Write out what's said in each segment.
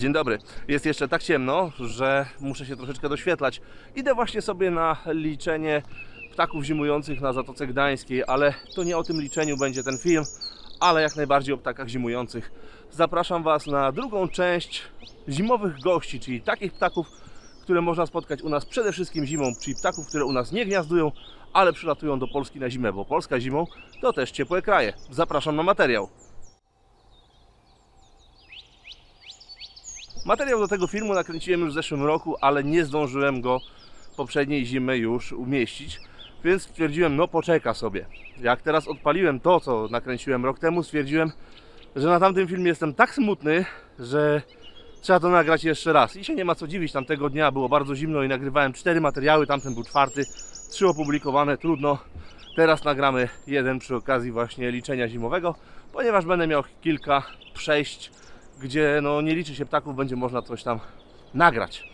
Dzień dobry. Jest jeszcze tak ciemno, że muszę się troszeczkę doświetlać. Idę właśnie sobie na liczenie ptaków zimujących na Zatoce Gdańskiej, ale to nie o tym liczeniu będzie ten film, ale jak najbardziej o ptakach zimujących. Zapraszam Was na drugą część zimowych gości, czyli takich ptaków, które można spotkać u nas przede wszystkim zimą, czyli ptaków, które u nas nie gniazdują, ale przylatują do Polski na zimę, bo Polska zimą to też ciepłe kraje. Zapraszam na materiał. Materiał do tego filmu nakręciłem już w zeszłym roku, ale nie zdążyłem go poprzedniej zimy już umieścić, więc stwierdziłem, no poczeka sobie. Jak teraz odpaliłem to, co nakręciłem rok temu, stwierdziłem, że na tamtym filmie jestem tak smutny, że trzeba to nagrać jeszcze raz. I się nie ma co dziwić, tamtego dnia było bardzo zimno i nagrywałem cztery materiały, tamten był czwarty, trzy opublikowane, trudno. Teraz nagramy jeden przy okazji właśnie liczenia zimowego, ponieważ będę miał kilka przejść gdzie no, nie liczy się ptaków, będzie można coś tam nagrać.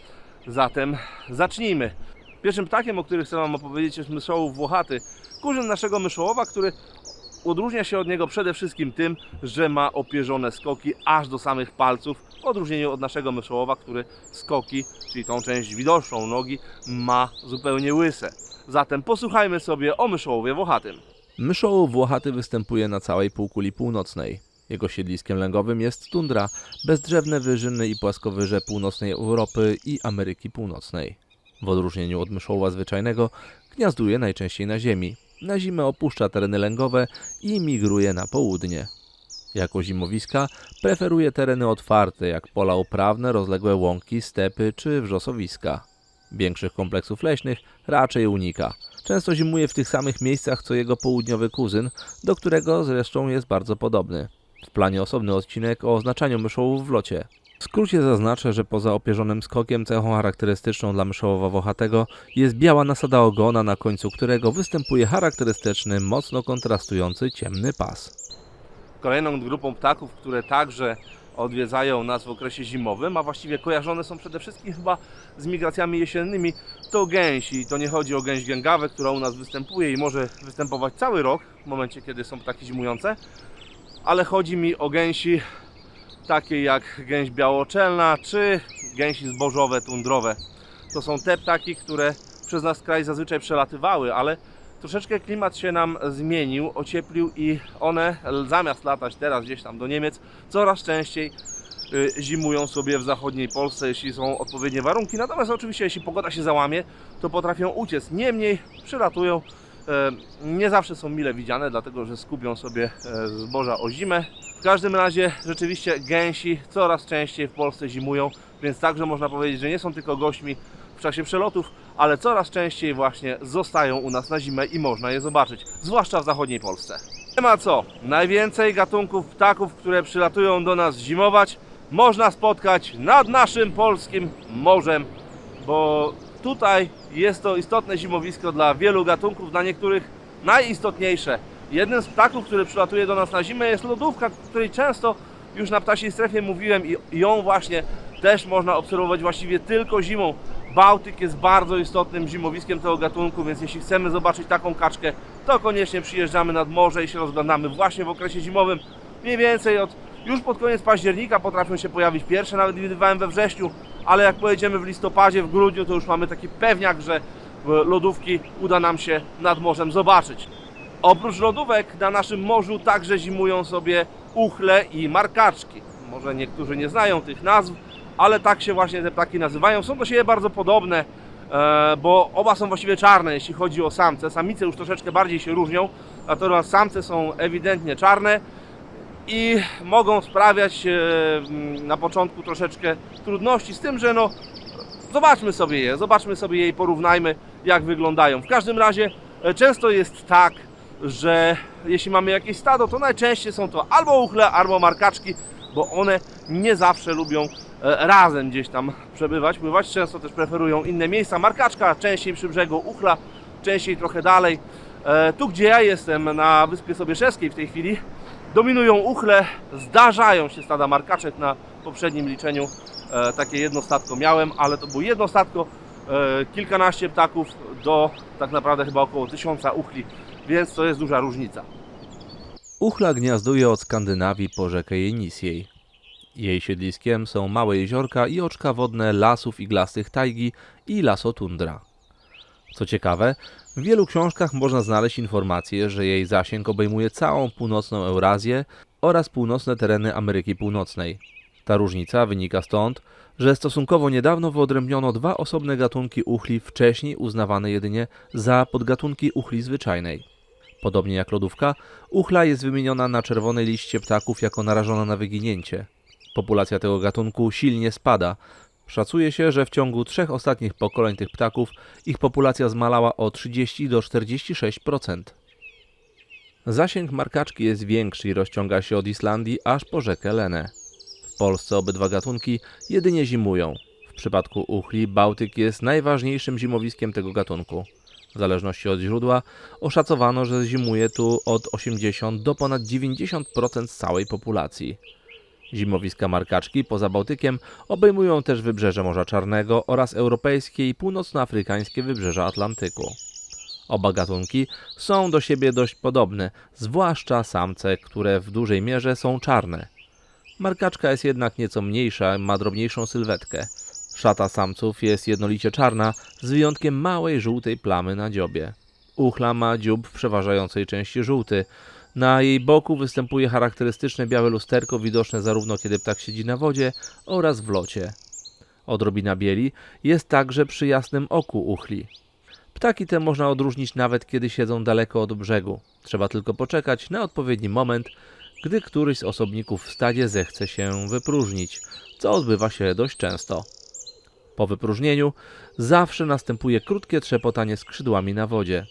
Zatem zacznijmy. Pierwszym ptakiem, o którym chcę Wam opowiedzieć jest myszołów włochaty. Kurzyn naszego myszołowa, który odróżnia się od niego przede wszystkim tym, że ma opierzone skoki aż do samych palców, w odróżnieniu od naszego myszołowa, który skoki, czyli tą część widoczną nogi, ma zupełnie łyse. Zatem posłuchajmy sobie o myszołowie włochatym. Myszołów włochaty występuje na całej półkuli północnej. Jego siedliskiem lęgowym jest tundra, bezdrzewne wyżyny i płaskowyże północnej Europy i Ameryki Północnej. W odróżnieniu od myszoła zwyczajnego gniazduje najczęściej na ziemi. Na zimę opuszcza tereny lęgowe i migruje na południe. Jako zimowiska preferuje tereny otwarte, jak pola uprawne, rozległe łąki, stepy czy wrzosowiska. Większych kompleksów leśnych raczej unika. Często zimuje w tych samych miejscach co jego południowy kuzyn, do którego zresztą jest bardzo podobny. W planie osobny odcinek o oznaczaniu myszołów w locie. W skrócie zaznaczę, że poza opierzonym skokiem cechą charakterystyczną dla myszołowa włochatego jest biała nasada ogona, na końcu którego występuje charakterystyczny, mocno kontrastujący ciemny pas. Kolejną grupą ptaków, które także odwiedzają nas w okresie zimowym, a właściwie kojarzone są przede wszystkim chyba z migracjami jesiennymi, to gęsi. To nie chodzi o gęś gęgawę, która u nas występuje i może występować cały rok, w momencie kiedy są ptaki zimujące, ale chodzi mi o gęsi takie jak gęś białoczelna czy gęsi zbożowe, tundrowe. To są te ptaki, które przez nasz kraj zazwyczaj przelatywały, ale troszeczkę klimat się nam zmienił, ocieplił i one zamiast latać teraz gdzieś tam do Niemiec, coraz częściej y, zimują sobie w zachodniej Polsce, jeśli są odpowiednie warunki. Natomiast oczywiście, jeśli pogoda się załamie, to potrafią uciec. Niemniej przylatują. E, Nie zawsze są mile widziane, dlatego że skupią sobie e, zboża o zimę. W każdym razie rzeczywiście gęsi coraz częściej w Polsce zimują, więc także można powiedzieć, że nie są tylko gośćmi w czasie przelotów, ale coraz częściej właśnie zostają u nas na zimę i można je zobaczyć, zwłaszcza w zachodniej Polsce. Nie ma co, najwięcej gatunków ptaków, które przylatują do nas zimować, można spotkać nad naszym polskim morzem, bo tutaj jest to istotne zimowisko dla wielu gatunków, dla niektórych najistotniejsze. Jednym z ptaków, który przylatuje do nas na zimę jest lodówka, której często już na ptasiej strefie mówiłem i ją właśnie też można obserwować właściwie tylko zimą. Bałtyk jest bardzo istotnym zimowiskiem tego gatunku, więc jeśli chcemy zobaczyć taką kaczkę, to koniecznie przyjeżdżamy nad morze i się rozglądamy właśnie w okresie zimowym. Mniej więcej od już pod koniec października potrafią się pojawić pierwsze, nawet widywałem we wrześniu, ale jak pojedziemy w listopadzie, w grudniu, to już mamy taki pewniak, że lodówki uda nam się nad morzem zobaczyć. Oprócz lodówek na naszym morzu także zimują sobie uchle i markaczki. Może niektórzy nie znają tych nazw, ale tak się właśnie te ptaki nazywają. Są do siebie bardzo podobne, e, bo oba są właściwie czarne, jeśli chodzi o samce. Samice już troszeczkę bardziej się różnią, natomiast samce są ewidentnie czarne i mogą sprawiać e, na początku troszeczkę trudności z tym, że no zobaczmy sobie je, zobaczmy sobie je i porównajmy jak wyglądają. W każdym razie e, często jest tak, że jeśli mamy jakieś stado, to najczęściej są to albo uchle, albo markaczki, bo one nie zawsze lubią e, razem gdzieś tam przebywać, pływać. Często też preferują inne miejsca. Markaczka częściej przy brzegu, uchla częściej trochę dalej. Tu, gdzie ja jestem, na Wyspie Sobieszewskiej w tej chwili, dominują uchle, zdarzają się stada markaczek na poprzednim liczeniu. E, takie jedno statko miałem, ale to było jedno statko, e, kilkanaście ptaków do tak naprawdę chyba około tysiąca uchli, więc to jest duża różnica. Uchla gniazduje od Skandynawii po rzekę Jenisjej. Jej siedliskiem są małe jeziorka i oczka wodne lasów iglastych tajgi i lasotundra. Co ciekawe, w wielu książkach można znaleźć informację, że jej zasięg obejmuje całą północną Eurazję oraz północne tereny Ameryki Północnej. Ta różnica wynika stąd, że stosunkowo niedawno wyodrębniono dwa osobne gatunki uchli wcześniej uznawane jedynie za podgatunki uchli zwyczajnej. Podobnie jak lodówka, uchla jest wymieniona na czerwonej liście ptaków jako narażona na wyginięcie. Populacja tego gatunku silnie spada. Szacuje się, że w ciągu trzech ostatnich pokoleń tych ptaków ich populacja zmalała o 30 do 46%. Zasięg markaczki jest większy i rozciąga się od Islandii aż po rzekę Lenę. W Polsce obydwa gatunki jedynie zimują. W przypadku uchli Bałtyk jest najważniejszym zimowiskiem tego gatunku. W zależności od źródła oszacowano, że zimuje tu od 80 do ponad 90% z całej populacji. Zimowiska markaczki poza Bałtykiem obejmują też wybrzeże Morza Czarnego oraz europejskie i północnoafrykańskie wybrzeża Atlantyku. Oba gatunki są do siebie dość podobne, zwłaszcza samce, które w dużej mierze są czarne. Markaczka jest jednak nieco mniejsza, ma drobniejszą sylwetkę. Szata samców jest jednolicie czarna, z wyjątkiem małej żółtej plamy na dziobie. Uchla ma dziób w przeważającej części żółty. Na jej boku występuje charakterystyczne białe lusterko widoczne zarówno kiedy ptak siedzi na wodzie oraz w locie. Odrobina bieli jest także przy jasnym oku uchli. Ptaki te można odróżnić nawet kiedy siedzą daleko od brzegu. Trzeba tylko poczekać na odpowiedni moment, gdy któryś z osobników w stadzie zechce się wypróżnić, co odbywa się dość często. Po wypróżnieniu zawsze następuje krótkie trzepotanie skrzydłami na wodzie.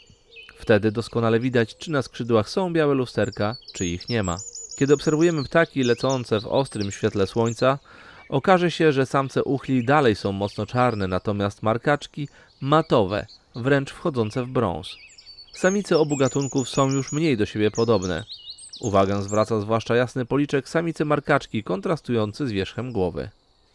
Wtedy doskonale widać, czy na skrzydłach są białe lusterka, czy ich nie ma. Kiedy obserwujemy ptaki lecące w ostrym świetle słońca, okaże się, że samce uchli dalej są mocno czarne, natomiast markaczki matowe, wręcz wchodzące w brąz. Samice obu gatunków są już mniej do siebie podobne. Uwagę zwraca zwłaszcza jasny policzek samicy markaczki kontrastujący z wierzchem głowy.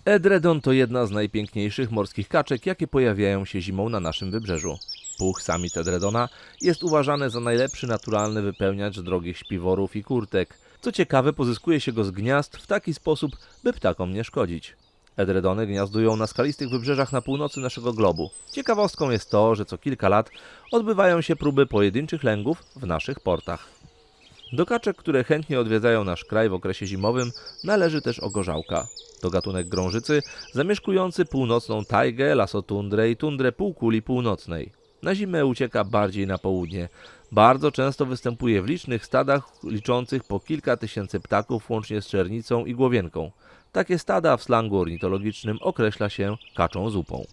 Edredon to jedna z najpiękniejszych morskich kaczek, jakie pojawiają się zimą na naszym wybrzeżu. Puch samic Edredona jest uważany za najlepszy naturalny wypełniacz drogich śpiworów i kurtek. Co ciekawe, pozyskuje się go z gniazd w taki sposób, by ptakom nie szkodzić. Edredony gniazdują na skalistych wybrzeżach na północy naszego globu. Ciekawostką jest to, że co kilka lat odbywają się próby pojedynczych lęgów w naszych portach. Do kaczek, które chętnie odwiedzają nasz kraj w okresie zimowym, należy też ogorzałka. To gatunek grążycy zamieszkujący północną tajgę, lasotundrę i tundrę półkuli północnej. Na zimę ucieka bardziej na południe. Bardzo często występuje w licznych stadach liczących po kilka tysięcy ptaków łącznie z czernicą i głowienką. Takie stada w slangu ornitologicznym określa się kaczą zupą.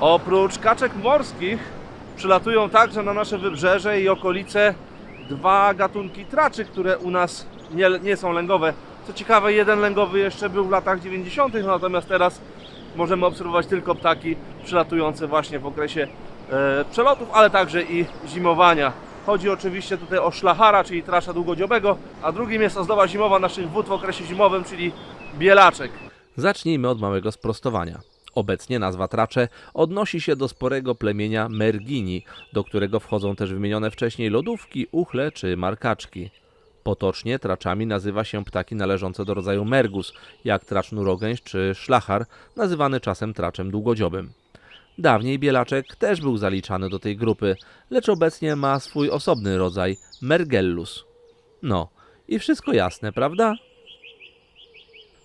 Oprócz kaczek morskich przylatują także na nasze wybrzeże i okolice dwa gatunki traczy, które u nas nie, nie są lęgowe. Co ciekawe, jeden lęgowy jeszcze był w latach 90., natomiast teraz możemy obserwować tylko ptaki przylatujące właśnie w okresie e, przelotów, ale także i zimowania. Chodzi oczywiście tutaj o szlachara, czyli trasza długodziobego, a drugim jest ozdoba zimowa naszych wód w okresie zimowym, czyli bielaczek. Zacznijmy od małego sprostowania. Obecnie nazwa tracze odnosi się do sporego plemienia Mergini, do którego wchodzą też wymienione wcześniej lodówki, uchle czy markaczki. Potocznie traczami nazywa się ptaki należące do rodzaju mergus, jak tracz nurogęś czy szlachar, nazywany czasem traczem długodziobym. Dawniej bielaczek też był zaliczany do tej grupy, lecz obecnie ma swój osobny rodzaj Mergellus. No, i wszystko jasne, prawda?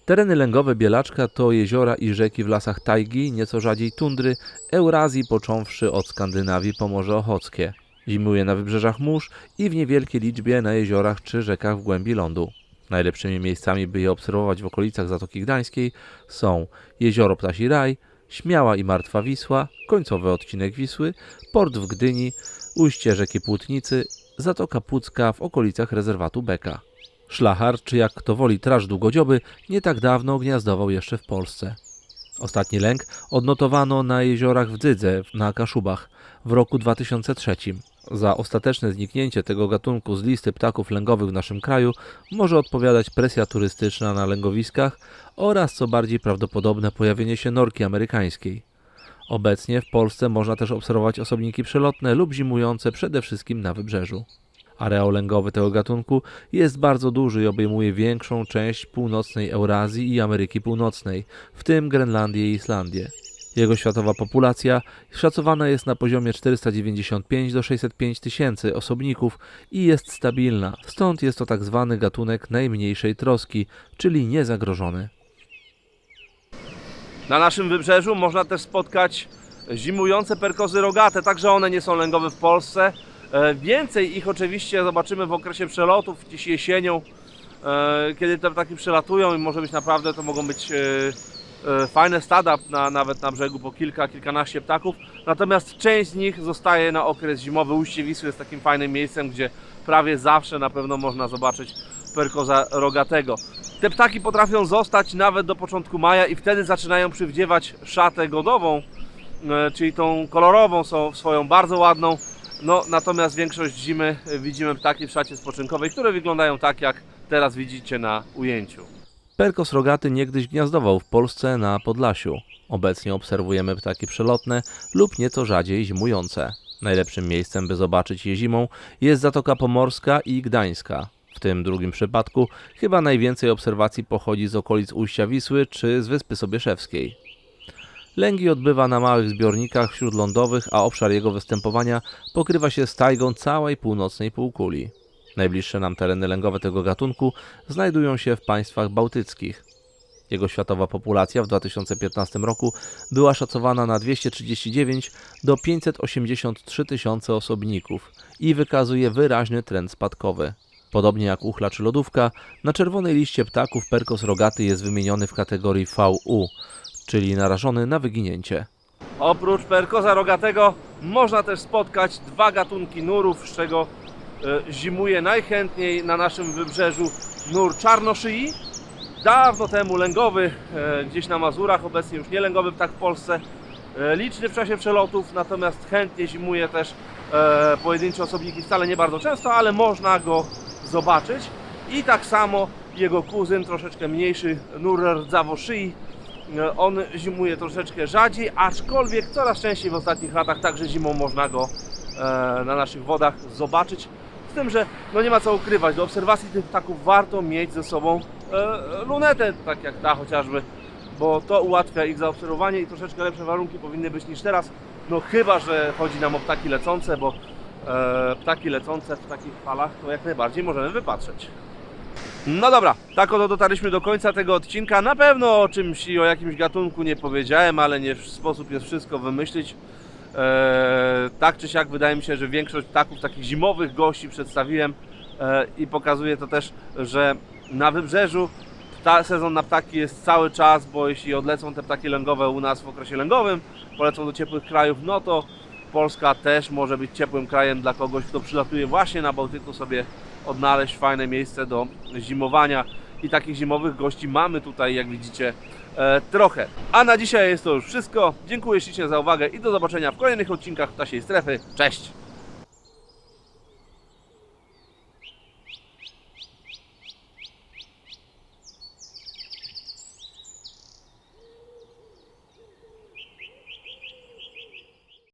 Tereny lęgowe Bielaczka to jeziora i rzeki w lasach tajgi, nieco rzadziej tundry, Eurazji począwszy od Skandynawii po Morze Ochockie. Zimuje na wybrzeżach mórz i w niewielkiej liczbie na jeziorach czy rzekach w głębi lądu. Najlepszymi miejscami, by je obserwować w okolicach Zatoki Gdańskiej są Jezioro Ptasi Raj, Śmiała i Martwa Wisła, końcowy odcinek Wisły, port w Gdyni, ujście rzeki Płótnicy, Zatoka Pucka w okolicach rezerwatu Beka. Szlachar, czy jak kto woli traż długodzioby, nie tak dawno gniazdował jeszcze w Polsce. Ostatni lęk odnotowano na jeziorach w Dzydze na Kaszubach w roku 2003. Za ostateczne zniknięcie tego gatunku z listy ptaków lęgowych w naszym kraju może odpowiadać presja turystyczna na lęgowiskach oraz co bardziej prawdopodobne pojawienie się norki amerykańskiej. Obecnie w Polsce można też obserwować osobniki przelotne lub zimujące przede wszystkim na wybrzeżu. Areał lęgowy tego gatunku jest bardzo duży i obejmuje większą część północnej Eurazji i Ameryki Północnej, w tym Grenlandię i Islandię. Jego światowa populacja szacowana jest na poziomie 495 do 605 tysięcy osobników i jest stabilna, stąd jest to tak zwany gatunek najmniejszej troski, czyli niezagrożony. Na naszym wybrzeżu można też spotkać zimujące perkozy rogate, także one nie są lęgowe w Polsce. E, Więcej ich oczywiście zobaczymy w okresie przelotów, gdzieś jesienią, e, kiedy te ptaki przelatują i może być naprawdę, to mogą być e, fajne stada, na, nawet na brzegu po kilka, kilkanaście ptaków. Natomiast część z nich zostaje na okres zimowy. Ujście Wisły jest takim fajnym miejscem, gdzie prawie zawsze na pewno można zobaczyć perkoza rogatego. Te ptaki potrafią zostać nawet do początku maja i wtedy zaczynają przywdziewać szatę godową, e, czyli tą kolorową, są swoją bardzo ładną. No, natomiast większość zimy e, widzimy ptaki w szacie spoczynkowej, które wyglądają tak jak teraz widzicie na ujęciu. Perkos rogaty niegdyś gniazdował w Polsce na Podlasiu. Obecnie obserwujemy ptaki przelotne lub nieco rzadziej zimujące. Najlepszym miejscem, by zobaczyć je zimą, jest Zatoka Pomorska i Gdańska. W tym drugim przypadku chyba najwięcej obserwacji pochodzi z okolic ujścia Wisły czy z Wyspy Sobieszewskiej. Lęgi odbywa na małych zbiornikach śródlądowych, a obszar jego występowania pokrywa się z tajgą całej północnej półkuli. Najbliższe nam tereny lęgowe tego gatunku znajdują się w państwach bałtyckich. Jego światowa populacja w 2015 roku była szacowana na 239 do 583 tysiące osobników i wykazuje wyraźny trend spadkowy. Podobnie jak uchla czy lodówka, na czerwonej liście ptaków perkos rogaty jest wymieniony w kategorii VU, czyli narażony na wyginięcie. Oprócz perkoza rogatego można też spotkać dwa gatunki nurów, z czego zimuje najchętniej na naszym wybrzeżu nur czarnoszyi. Dawno temu lęgowy, e, gdzieś na Mazurach, obecnie już nie lęgowy ptak w Polsce. E, Liczny w czasie przelotów, natomiast chętnie zimuje też e, pojedyncze osobniki, wcale nie bardzo często, ale można go zobaczyć. I tak samo jego kuzyn, troszeczkę mniejszy, nur rdzawo szyi, E, On zimuje troszeczkę rzadziej, aczkolwiek coraz częściej w ostatnich latach także zimą można go e, na naszych wodach zobaczyć. Z tym, że no nie ma co ukrywać, do obserwacji tych ptaków warto mieć ze sobą e, lunetę, tak jak ta chociażby, bo to ułatwia ich zaobserwowanie i troszeczkę lepsze warunki powinny być niż teraz. No chyba, że chodzi nam o ptaki lecące, bo e, ptaki lecące w takich falach to jak najbardziej możemy wypatrzeć. No dobra, tak oto dotarliśmy do końca tego odcinka. Na pewno o czymś i o jakimś gatunku nie powiedziałem, ale nie sposób jest wszystko wymyślić. Eee, tak czy siak wydaje mi się, że większość ptaków, takich zimowych gości przedstawiłem eee, i pokazuje to też, że na wybrzeżu pta, sezon na ptaki jest cały czas, bo jeśli odlecą te ptaki lęgowe u nas w okresie lęgowym, polecą do ciepłych krajów, no to Polska też może być ciepłym krajem dla kogoś, kto przylatuje właśnie na Bałtyku sobie odnaleźć fajne miejsce do zimowania. I takich zimowych gości mamy tutaj, jak widzicie, e, trochę. A na dzisiaj jest to już wszystko. Dziękuję ślicznie za uwagę i do zobaczenia w kolejnych odcinkach Ptasiej Strefy. Cześć!